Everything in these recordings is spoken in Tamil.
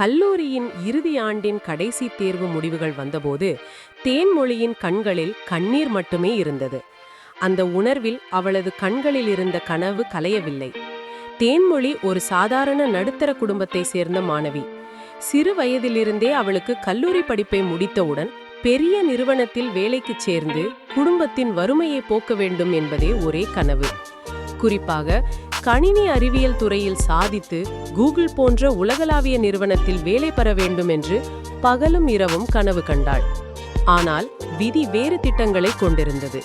கல்லூரியின் இறுதி ஆண்டின் கடைசி தேர்வு முடிவுகள் வந்தபோது தேன்மொழியின் கண்களில் கண்ணீர் மட்டுமே இருந்தது. அந்த உணர்வில் அவளது கண்களில் இருந்த கனவு கலையவில்லை. தேன்மொழி ஒரு சாதாரண நடுத்தர குடும்பத்தை சேர்ந்த மாணவி. சிறு வயதிலிருந்தே அவளுக்கு கல்லூரி படிப்பை முடித்தவுடன் பெரிய நிறுவனத்தில் வேலைக்கு சேர்ந்து குடும்பத்தின் வறுமையை போக்க வேண்டும் என்பதே ஒரே கனவு. குறிப்பாக கணினி அறிவியல் துறையில் சாதித்து கூகுள் போன்ற உலகளாவிய நிறுவனத்தில் வேலை பெற வேண்டும் என்று பகலும் இரவும் கனவு கண்டாள். ஆனால் விதி வேறு திட்டங்களை கொண்டிருந்தது.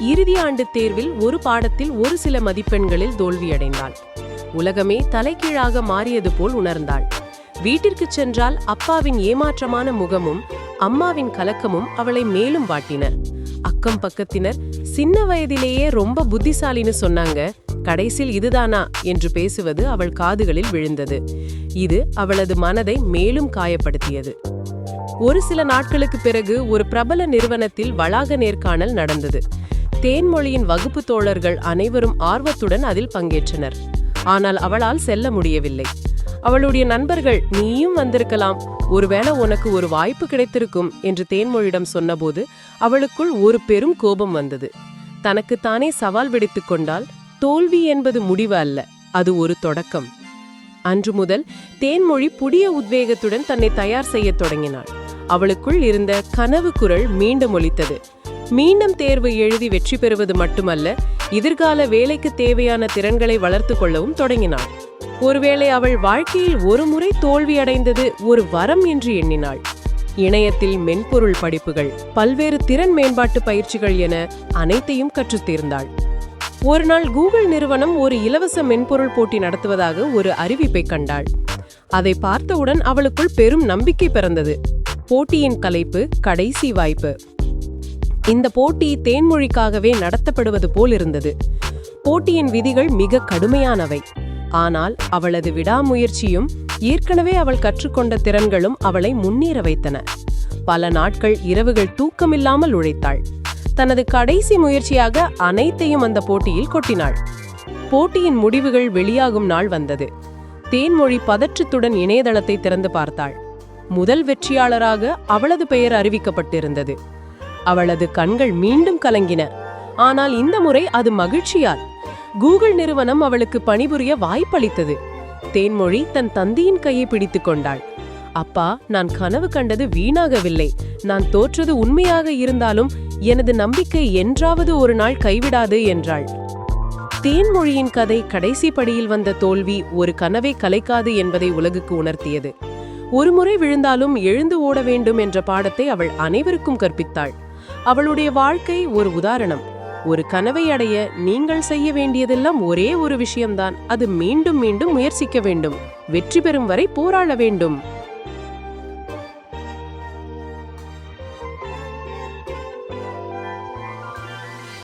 இறுதி ஆண்டு தேர்வில் ஒரு பாடத்தில் ஒரு சில மதிப்பெண்களில் தோல்வியடைந்தாள். உலகமே தலைகீழாக மாறியது போல் உணர்ந்தாள். வீட்டிற்கு சென்றால் அப்பாவின் ஏமாற்றமான முகமும் அம்மாவின் கலக்கமும் அவளை மேலும் வாட்டின. அக்கம் பக்கத்தினர் சின்ன வயதிலேயே ரொம்ப புத்திசாலின்னு சொன்னாங்க. கடைசியில் இதுதானா என்று பேசுவது அவள் காதுகளில் விழுந்தது. இது அவளது மனதை மேலும் காயப்படுத்தியது. ஒரு சில நாட்களுக்கு பிறகு ஒரு பிரபல நிறுவனத்தில் வளாக நேர்காணல் நடந்தது. தேன்மொழியின் வகுப்பு தோழர்கள் அனைவரும் ஆர்வத்துடன் அதில் பங்கேற்றனர். ஆனால் அவளால் செல்ல முடியவில்லை. அவளுடைய நண்பர்கள் நீயும் வந்திருக்கலாம். ஒருவேளை உனக்கு ஒரு வாய்ப்பு கிடைத்திருக்கும் என்று தேன்மொழியிடம் சொன்னபோது அவளுக்குள் ஒரு பெரும் கோபம் வந்தது. தனக்குத்தானே சவால் விடுத்துக் கொண்டால் தோல்வி என்பது முடிவு அல்ல அது ஒரு தொடக்கம். அன்று முதல் தேன்மொழி புதிய உத்வேகத்துடன் தன்னை தயார் செய்யத் தொடங்கினாள். அவளுக்குள் இருந்த கனவு குரல் மீண்டும் ஒலித்தது. மீண்டும் தேர்வு எழுதி வெற்றி பெறுவது மட்டுமல்ல எதிர்கால வேலைக்கு தேவையான திறன்களை வளர்த்து கொள்ளவும் தொடங்கினாள். ஒருவேளை அவள் வாழ்க்கையில் ஒரு முறை தோல்வியடைந்தது ஒரு வரம் என்று எண்ணினாள். இணையத்தில் மென்பொருள் படிப்புகள் பல்வேறு திறன் மேம்பாட்டு பயிற்சிகள் என அனைத்தையும் கற்றுத் தேர்ந்தாள். ஒரு நாள் கூகுள் நிறுவனம் ஒரு இலவச மென்பொருள் போட்டி நடத்துவதாக ஒரு அறிவிப்பை கண்டாள். அதை பார்த்தவுடன் அவளுக்குள் பெரும் நம்பிக்கை பிறந்தது. போட்டியின் கலைப்பு கடைசி வாய்ப்பு. இந்த போட்டி தேன்மொழிக்காகவே நடத்தப்படுவது போல் இருந்தது. போட்டியின் விதிகள் மிக கடுமையானவை. ஆனால் அவளது விடாமுயற்சியும் ஏற்கனவே அவள் கற்றுக்கொண்ட திறன்களும் அவளை முன்னேற வைத்தன. பல நாட்கள் இரவுகள் தூக்கமில்லாமல் உழைத்தாள். தனது கடைசி முயற்சியாக அனைத்தையும் அந்த போட்டியில் கொட்டினாள். போட்டியின் முடிவுகள் வெளியாகும் நாள் வந்தது. தேன்மொழி பதற்றத்துடன் இணையதளத்தை திறந்து பார்த்தாள். முதல் வெற்றியாளராக அவளது பெயர் அறிவிக்கப்பட்டிருந்தது. அவளது கண்கள் மீண்டும் கலங்கின. ஆனால் இந்த முறை அது மகிழ்ச்சியால். கூகுள் நிறுவனம் அவளுக்கு பணிபுரிய வாய்ப்பளித்தது. தேன்மொழி தன் தந்தையின் கையை பிடித்துக் கொண்டாள். அப்பா நான் கனவு கண்டது வீணாகவில்லை. நான் தோற்றது உண்மையாக இருந்தாலும் எனது நம்பிக்கை என்றாவது ஒரு நாள் கைவிடாது என்றாள். தேன்மொழியின் கதை கடைசி படியில் வந்த தோல்வி ஒரு கனவை கலைக்காது என்பதை உலகுக்கு உணர்த்தியது. ஒருமுறை விழுந்தாலும் எழுந்து ஓட வேண்டும் என்ற பாடத்தை அவள் அனைவருக்கும் கற்பித்தாள். அவளுடைய வாழ்க்கை ஒரு உதாரணம். ஒரு கனவை அடைய நீங்கள் செய்ய வேண்டியதெல்லாம் ஒரே ஒரு விஷயம்தான். அது மீண்டும் மீண்டும் முயற்சிக்க வேண்டும். வெற்றி பெறும் வரை போராட வேண்டும்.